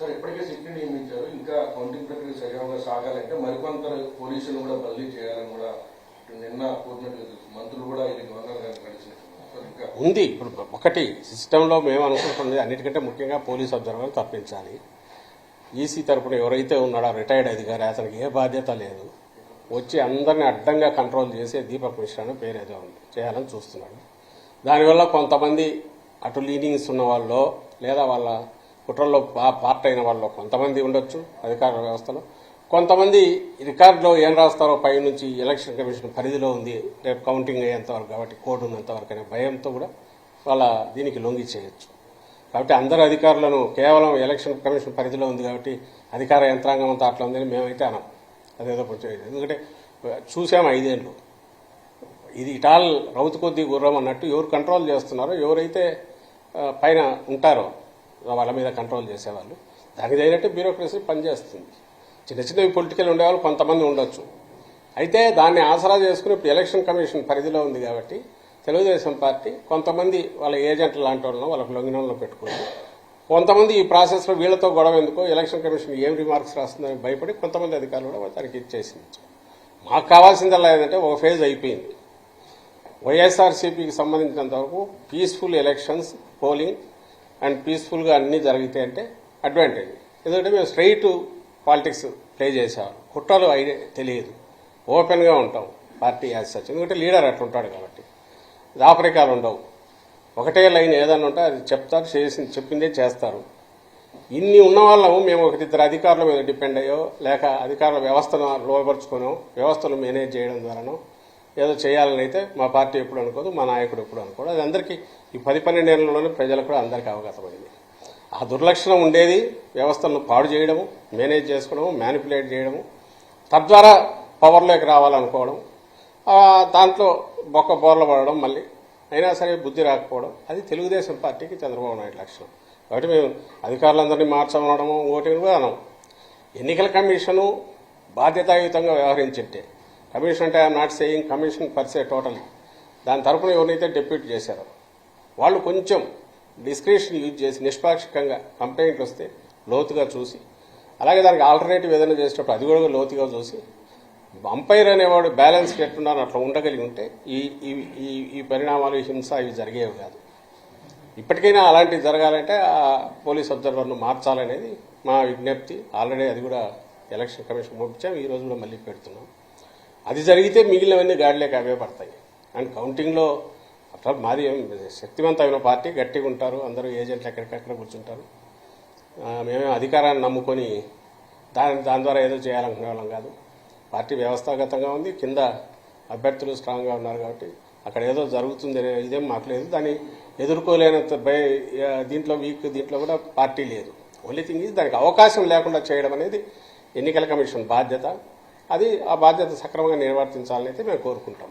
Sir ఇప్పటికే సిట్ని నియమించారు. ఇంకా కౌంటింగ్ ప్రక్రియ సజావుగా సాగాలంటే మరికొంత పోలీసులు కూడా బదిలీ చేయాలని కూడా నిన్న కోరినట్టు మంత్రులు కూడా ఇది గవర్నర్ ఉంది. ఇప్పుడు ఒకటి సిస్టంలో మేము అనుకుంటుంది అన్నిటికంటే ముఖ్యంగా పోలీస్ అబ్జర్వర్ తప్పించాలి. ఈసీ తరపున ఎవరైతే ఉన్నాడో రిటైర్డ్ అధికారి అతనికి ఏ బాధ్యత లేదు. వచ్చి అందరిని అడ్డంగా కంట్రోల్ చేసే దీపక్ మిశ్రా అని పేరు ఏదో ఉంది. చేయాలని చూస్తున్నాడు. దానివల్ల కొంతమంది అటు లీనింగ్స్ ఉన్న వాళ్ళు లేదా వాళ్ళ కుట్రల్లో పార్ట్ అయిన వాళ్ళు కొంతమంది ఉండొచ్చు అధికార వ్యవస్థలో. కొంతమంది రికార్డులో ఏం రాస్తారో పై నుంచి ఎలక్షన్ కమిషన్ పరిధిలో ఉంది. రేపు కౌంటింగ్ అయ్యేంతవరకు కాబట్టి కోడ్ ఉన్నంతవరకు అనే భయంతో కూడా వాళ్ళ దీనికి లొంగి చేయొచ్చు. కాబట్టి అందరు అధికారులను కేవలం ఎలక్షన్ కమిషన్ పరిధిలో ఉంది కాబట్టి అధికార యంత్రాంగం అంతా అట్లా ఉందని మేమైతే అనం. అదేదో కొంచెం ఎందుకంటే చూసాము ఐదేళ్ళు ఇది ఇటాల్ రౌతు కొద్దీ గుర్రం అన్నట్టు ఎవరు కంట్రోల్ చేస్తున్నారో ఎవరైతే పైన ఉంటారో వాళ్ళ మీద కంట్రోల్ చేసేవాళ్ళు. దానికి తగినట్టు బ్యూరోక్రసీ పనిచేస్తుంది. చిన్న చిన్నవి పొలిటికల్ ఉండేవాళ్ళు కొంతమంది ఉండొచ్చు. అయితే దాన్ని ఆసరా చేసుకుని ఇప్పుడు ఎలక్షన్ కమిషన్ పరిధిలో ఉంది కాబట్టి తెలుగుదేశం పార్టీ కొంతమంది వాళ్ళ ఏజెంట్లు లాంటి వాళ్ళను వాళ్ళకు లొంగినంలో పెట్టుకుంది కొంతమంది ఈ ప్రాసెస్లో వీళ్ళతో గొడవ ఎందుకో? ఎలక్షన్ కమిషన్ ఏం రిమార్క్స్ రాస్తుందని భయపడి కొంతమంది అధికారులు కూడా దానికి ఇచ్చేసింది మాకు కావాల్సిందల్లా ఏంటంటే ఒక ఫేజ్ అయిపోయింది. వైఎస్ఆర్సీపీకి సంబంధించినంత వరకు పీస్ఫుల్ ఎలక్షన్స్ పోలింగ్ అండ్ పీస్ఫుల్గా అన్నీ జరిగితే అంటే అడ్వాంటేజ్. ఎందుకంటే మేము స్ట్రైట్ పాలిటిక్స్ ప్లే చేసేవాళ్ళం. కుట్రలు ఐడియా తెలియదు. ఓపెన్గా ఉంటాం పార్టీ యాజ్ సచ్. ఎందుకంటే లీడర్ అట్లా ఉంటాడు కాబట్టి దాపరికాలు ఉండవు. ఒకటే లైన్ ఏదన్నా ఉంటే అది చెప్తారు చేసి చెప్పిందే చేస్తారు. ఇన్ని ఉన్న వాళ్ళము మేము ఒకరిద్దరు అధికారుల మీద డిపెండ్ అయ్యో లేక అధికారుల వ్యవస్థను లోపరుచుకోనో వ్యవస్థను మేనేజ్ చేయడం ద్వారానో ఏదో చేయాలని అయితే మా పార్టీ ఎప్పుడు అనుకోదు మా నాయకుడు ఎప్పుడు అనుకోడు. అది అందరికీ ఈ పది పన్నెండేళ్ళలోనే ప్రజలకు కూడా అందరికీ అవగతమైంది ఆ దుర్లక్షణం ఉండేది వ్యవస్థలను పాడు చేయడము మేనేజ్ చేసుకోవడము మ్యానిపులేట్ చేయడము తద్వారా పవర్లోకి రావాలనుకోవడం దాంట్లో బొక్క బోర్ల పడడం మళ్ళీ అయినా సరే బుద్ధి రాకపోవడం అది తెలుగుదేశం పార్టీకి చంద్రబాబు నాయుడు లక్షణం. కాబట్టి మేము అధికారులందరినీ మార్చమనడము ఓటింగ్ కూడా అనం. ఎన్నికల కమిషను బాధ్యతాయుతంగా వ్యవహరించింటే కమిషన్ అంటే I'm not saying commission per se total దాని తరపున ఎవరినైతే డిప్యూట్ చేశారో వాళ్ళు కొంచెం డిస్క్రిప్షన్ యూజ్ చేసి నిష్పాక్షికంగా కంప్లైంట్లు వస్తే లోతుగా చూసి అలాగే దానికి ఆల్టర్నేటివ్ ఏదైనా చేసేటప్పుడు అది కూడా లోతుగా చూసి అంపైర్ అనేవాడు బ్యాలెన్స్ ఎట్టున్నాను అట్లా ఉండగలిగి ఉంటే ఈ ఈ- ఈ పరిణామాలు ఈ హింస ఇవి జరిగేవి కాదు. ఇప్పటికైనా అలాంటివి జరగాలంటే ఆ పోలీస్ అబ్జర్వర్ను మార్చాలనేది మా విజ్ఞప్తి. ఆల్రెడీ అది కూడా ఎలక్షన్ కమిషన్ పంపించాం. ఈ రోజు కూడా మళ్ళీ పెడుతున్నాం. అది జరిగితే మిగిలినవన్నీ గాడిలోకి అవే పడతాయి. అండ్ కౌంటింగ్లో అట్లా మాది శక్తివంతమైన పార్టీ గట్టిగా ఉంటారు. అందరూ ఏజెంట్లు ఎక్కడికక్కడ కూర్చుంటారు. మేమే అధికారాన్ని నమ్ముకొని దాని దాని ద్వారా ఏదో చేయాలనుకునే వాళ్ళం కాదు. పార్టీ వ్యవస్థాగతంగా ఉంది. కింద అభ్యర్థులు స్ట్రాంగ్గా ఉన్నారు కాబట్టి అక్కడ ఏదో జరుగుతుంది అనే ఇదేం మాకు లేదు. దాన్ని ఎదుర్కోలేనంత దీంట్లో వీక్ దీంట్లో కూడా పార్టీ లేదు. ఓన్లీ థింగ్ ఇది దానికి అవకాశం లేకుండా చేయడం అనేది ఎన్నికల కమిషన్ బాధ్యత. అది ఆ బాధ్యత సక్రమంగా నిర్వర్తించాలని అయితే మేము కోరుకుంటాం.